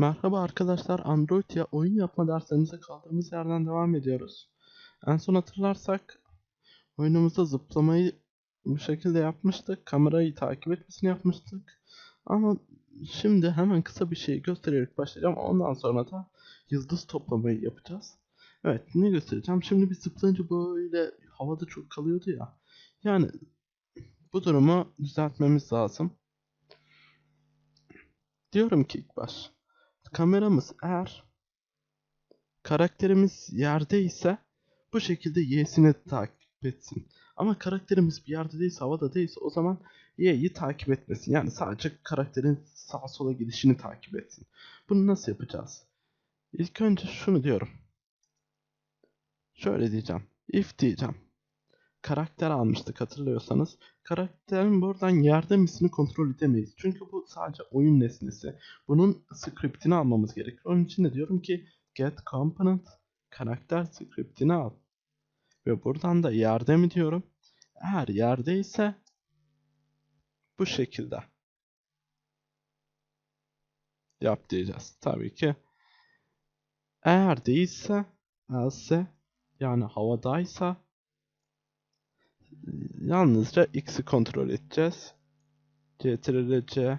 Merhaba arkadaşlar, Android ya oyun yapma derslerimize kaldığımız yerden devam ediyoruz. En son hatırlarsak oyunumuzda zıplamayı bu şekilde yapmıştık. Kamerayı takip etmesini yapmıştık. Ama şimdi hemen kısa bir şey göstererek başlayacağım. Ondan sonra da yıldız toplamayı yapacağız. Evet, ne göstereceğim? Şimdi bir zıplayınca böyle havada çok kalıyordu ya. Yani bu durumu düzeltmemiz lazım. Diyorum ki ilk baş kameramız eğer karakterimiz yerdeyse bu şekilde y'sini takip etsin. Ama karakterimiz bir yerde değilse, havada değilse o zaman y'yi takip etmesin. Yani sadece karakterin sağa sola gidişini takip etsin. Bunu nasıl yapacağız? İlk önce şunu diyorum. Şöyle diyeceğim. If diyeceğim. Karakter almıştık hatırlıyorsanız. Karakterin buradan yerde misini kontrol edemeyiz. Çünkü bu sadece oyun nesnesi. Bunun scriptini almamız gerekir. Onun için de diyorum ki get component karakter scriptini al. Ve buradan da yerde mi diyorum. Eğer yerdeyse bu şekilde yap diyeceğiz. Tabii ki eğer değilse else yani havadaysa yalnızca x'i kontrol edeceğiz. ctrl c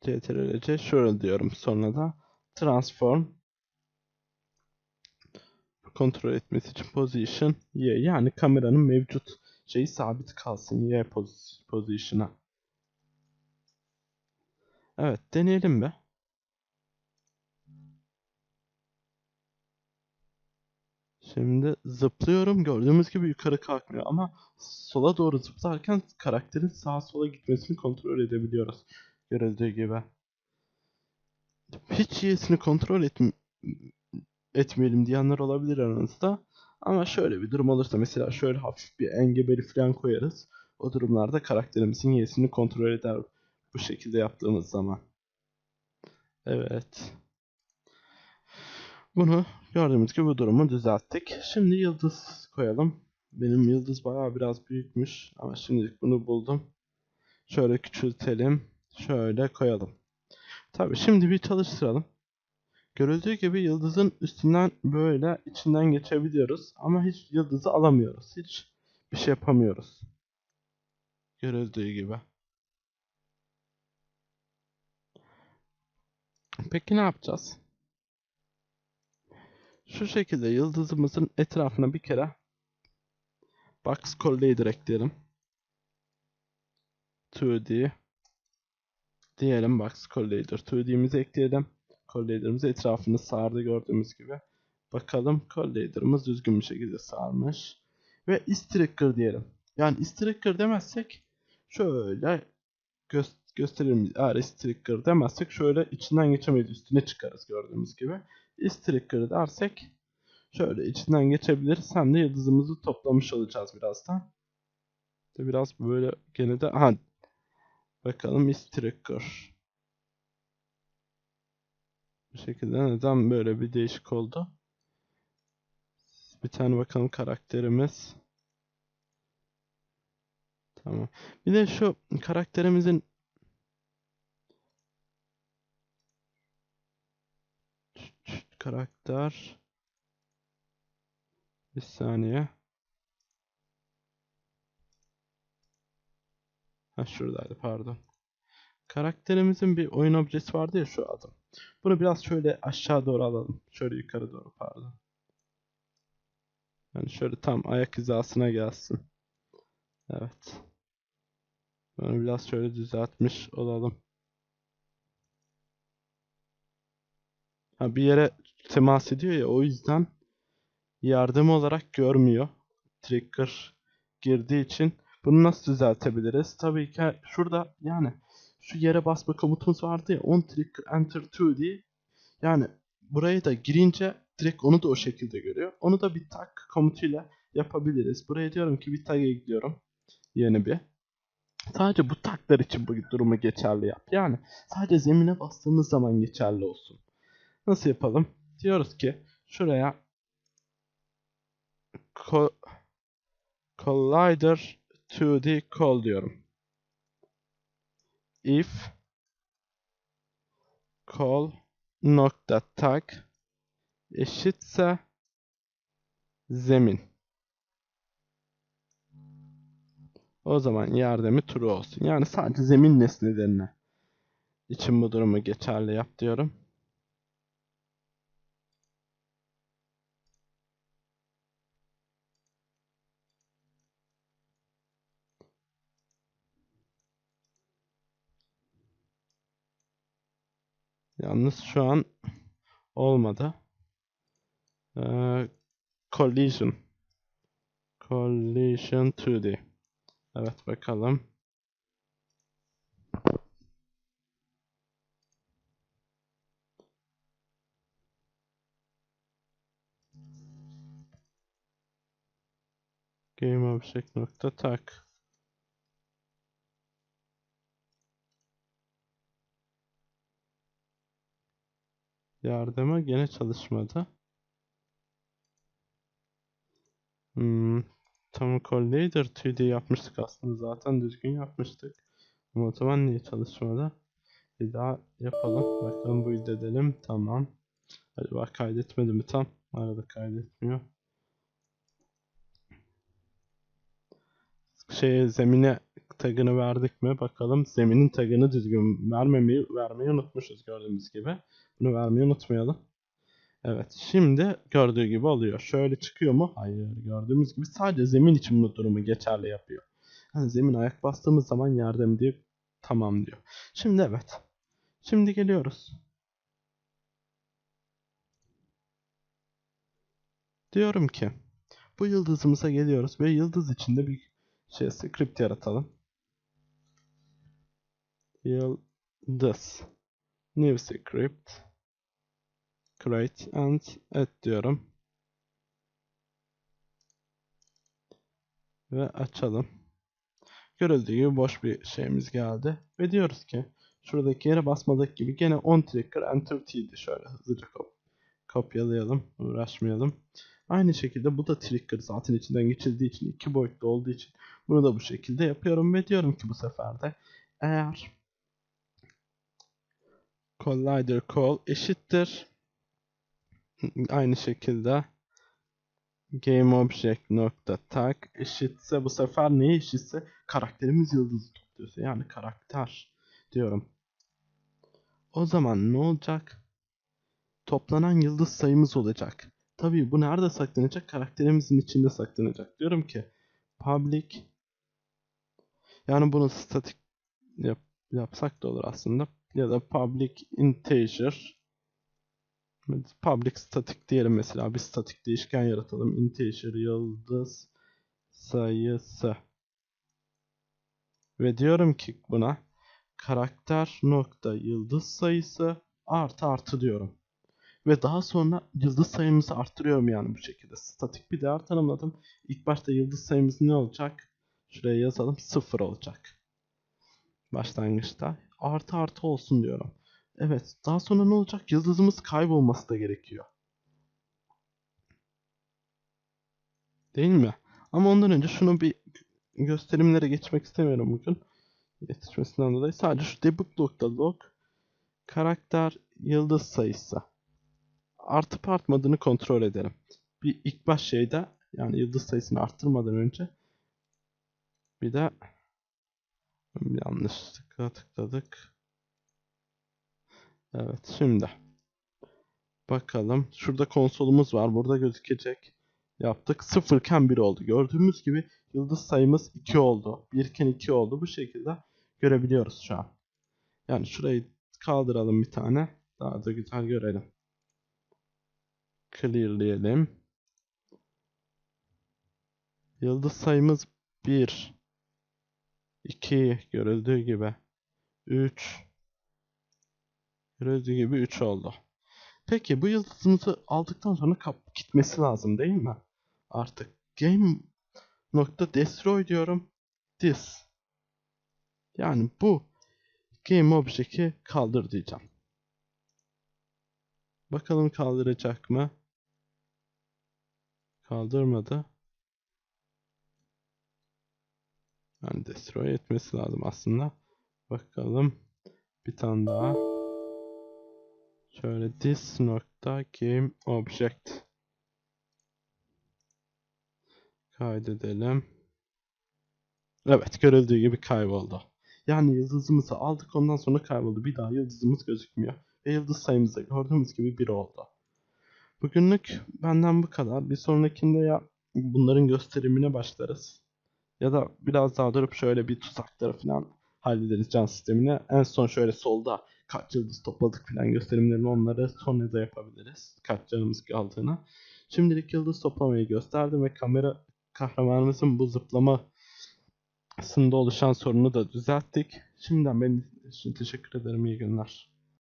ctrl c şöyle diyorum sonra da transform kontrol etmesi için position y yani kameranın mevcut şeyi sabit kalsın y position'a. Evet deneyelim be. Şimdi zıplıyorum. Gördüğümüz gibi yukarı kalkmıyor ama sola doğru zıplarken karakterin sağa sola gitmesini kontrol edebiliyoruz. Görüldüğü gibi. Hiç y'sini kontrol et etmeyelim diyenler olabilir aranızda. Ama şöyle bir durum olursa mesela şöyle hafif bir engebeli falan koyarız. O durumlarda karakterimizin y'sini kontrol eder bu şekilde yaptığımız zaman. Evet. Bunu gördüğümüz gibi bu durumu düzelttik. Şimdi yıldız koyalım. Benim yıldız bayağı biraz büyükmüş. Ama şimdilik bunu buldum. Şöyle küçültelim. Şöyle koyalım. Tabi şimdi bir çalıştıralım. Görüldüğü gibi yıldızın üstünden böyle içinden geçebiliyoruz. Ama hiç yıldızı alamıyoruz. Hiç bir şey yapamıyoruz. Görüldüğü gibi. Peki ne yapacağız? Şu şekilde yıldızımızın etrafına bir kere box collider ekleyelim. 2D diyelim box collider 2D'mizi ekleyelim. Collider'ımız etrafını sardı gördüğümüz gibi. Bakalım collider'ımız düzgün bir şekilde sarmış. Ve istricker diyelim. Yani istricker demezsek şöyle göster gösterelim. Eğer istricker demezsek şöyle içinden geçemeyiz. Üstüne çıkarız gördüğümüz gibi. Istricker dersek şöyle içinden geçebiliriz. Hem de yıldızımızı toplamış olacağız birazdan. Biraz böyle gene de aha, bakalım istricker. Bu şekilde neden böyle bir değişik oldu? Bir tane bakalım karakterimiz. Tamam. Bir de şu karakterimizin karakter. Bir saniye. Ha şuradaydı pardon. Karakterimizin bir oyun objesi vardı ya şu adım bunu biraz şöyle aşağı doğru alalım. Şöyle yukarı doğru pardon. Yani şöyle tam ayak hizasına gelsin. Evet. Bunu biraz şöyle düzeltmiş olalım. Ha, bir yere temas ediyor ya o yüzden yardım olarak görmüyor. Trigger girdiği için bunu nasıl düzeltebiliriz? Tabii ki şurada yani şu yere basma komutumuz vardı ya on trigger enter 2 diye. Yani buraya da girince direkt onu da o şekilde görüyor. Onu da bir tag komutuyla yapabiliriz. Buraya diyorum ki bir tag'e gidiyorum. Yeni bir. Sadece bu taglar için bu durumu geçerli yap. Yani sadece zemine bastığımız zaman geçerli olsun. Nasıl yapalım? Diyoruz ki şuraya collider 2D call diyorum. If call nokta tag eşitse zemin. O zaman yardımı true olsun. Yani sadece zemin nesnelerine için bu durumu geçerli yap diyorum. Yalnız şu an olmadı. Ee, collision. Collision 2D. Evet bakalım. GameObject nokta tag. Yardıma gene çalışmadı. Hmm, tam Collider 2D yapmıştık aslında zaten düzgün yapmıştık. Ama o zaman niye çalışmadı? Bir daha yapalım. Bakalım bu edelim. Tamam. Acaba kaydetmedi mi tam? Arada kaydetmiyor. Şeye zemine tagını verdik mi? Bakalım zeminin tagını düzgün vermemeyi vermeyi unutmuşuz gördüğümüz gibi. Bunu vermeyi unutmayalım. Evet şimdi gördüğü gibi oluyor. Şöyle çıkıyor mu? Hayır. Gördüğümüz gibi sadece zemin için bu durumu geçerli yapıyor. Yani zemin ayak bastığımız zaman yardım diye tamam diyor. Şimdi evet. Şimdi geliyoruz. Diyorum ki bu yıldızımıza geliyoruz ve yıldız içinde bir şey script yaratalım. Yıldız. New script. Create and add diyorum. Ve açalım. Görüldüğü gibi boş bir şeyimiz geldi. Ve diyoruz ki şuradaki yere basmadık gibi gene on trigger enter t'di. Şöyle hızlıca kop kopyalayalım. Uğraşmayalım. Aynı şekilde bu da trigger zaten içinden geçildiği için iki boyutlu olduğu için bunu da bu şekilde yapıyorum ve diyorum ki bu sefer de eğer collider call eşittir aynı şekilde GameObject nokta tag eşitse bu sefer ne eşitse karakterimiz yıldızı topluyorsa yani karakter diyorum. O zaman ne olacak? Toplanan yıldız sayımız olacak. Tabii bu nerede saklanacak? Karakterimizin içinde saklanacak. Diyorum ki public yani bunu statik yap, yapsak da olur aslında. Ya da public integer public static diyelim mesela. Bir statik değişken yaratalım. Integer yıldız sayısı. Ve diyorum ki buna karakter nokta yıldız sayısı artı artı diyorum. Ve daha sonra yıldız sayımızı arttırıyorum yani bu şekilde. Statik bir değer tanımladım. İlk başta yıldız sayımız ne olacak? Şuraya yazalım. Sıfır olacak. Başlangıçta. Artı artı olsun diyorum. Evet. Daha sonra ne olacak? Yıldızımız kaybolması da gerekiyor. Değil mi? Ama ondan önce şunu bir gösterimlere geçmek istemiyorum bugün. Yetişmesinden dolayı. Sadece şu debug.log karakter yıldız sayısı artıp artmadığını kontrol edelim. Bir ilk baş şeyde yani yıldız sayısını arttırmadan önce bir de yanlışlıkla tıkladık. Evet şimdi bakalım. Şurada konsolumuz var. Burada gözükecek. Yaptık. Sıfırken 1 oldu. Gördüğümüz gibi yıldız sayımız 2 oldu. 1 iken 2 oldu. Bu şekilde görebiliyoruz şu an. Yani şurayı kaldıralım bir tane. Daha da güzel görelim clearleyelim. Yıldız sayımız 1 2 görüldüğü gibi 3 görüldüğü gibi 3 oldu. Peki bu yıldızımızı aldıktan sonra kap gitmesi lazım değil mi? Artık game nokta destroy diyorum. This. Yani bu game object'i kaldır diyeceğim. Bakalım kaldıracak mı? Kaldırmadı. Yani destroy etmesi lazım aslında. Bakalım. Bir tane daha. Şöyle this nokta game object. Kaydedelim. Evet görüldüğü gibi kayboldu. Yani yıldızımızı aldık ondan sonra kayboldu. Bir daha yıldızımız gözükmüyor. Ve yıldız sayımız da gördüğümüz gibi 1 oldu. Bugünlük benden bu kadar. Bir sonrakinde ya bunların gösterimine başlarız. Ya da biraz daha durup şöyle bir tuzakları falan hallederiz can sistemine. En son şöyle solda kaç yıldız topladık falan gösterimlerini onları sonra da yapabiliriz. Kaç canımız kaldığını. Şimdilik yıldız toplamayı gösterdim ve kamera kahramanımızın bu zıplamasında oluşan sorunu da düzelttik. Şimdiden benim için teşekkür ederim. İyi günler.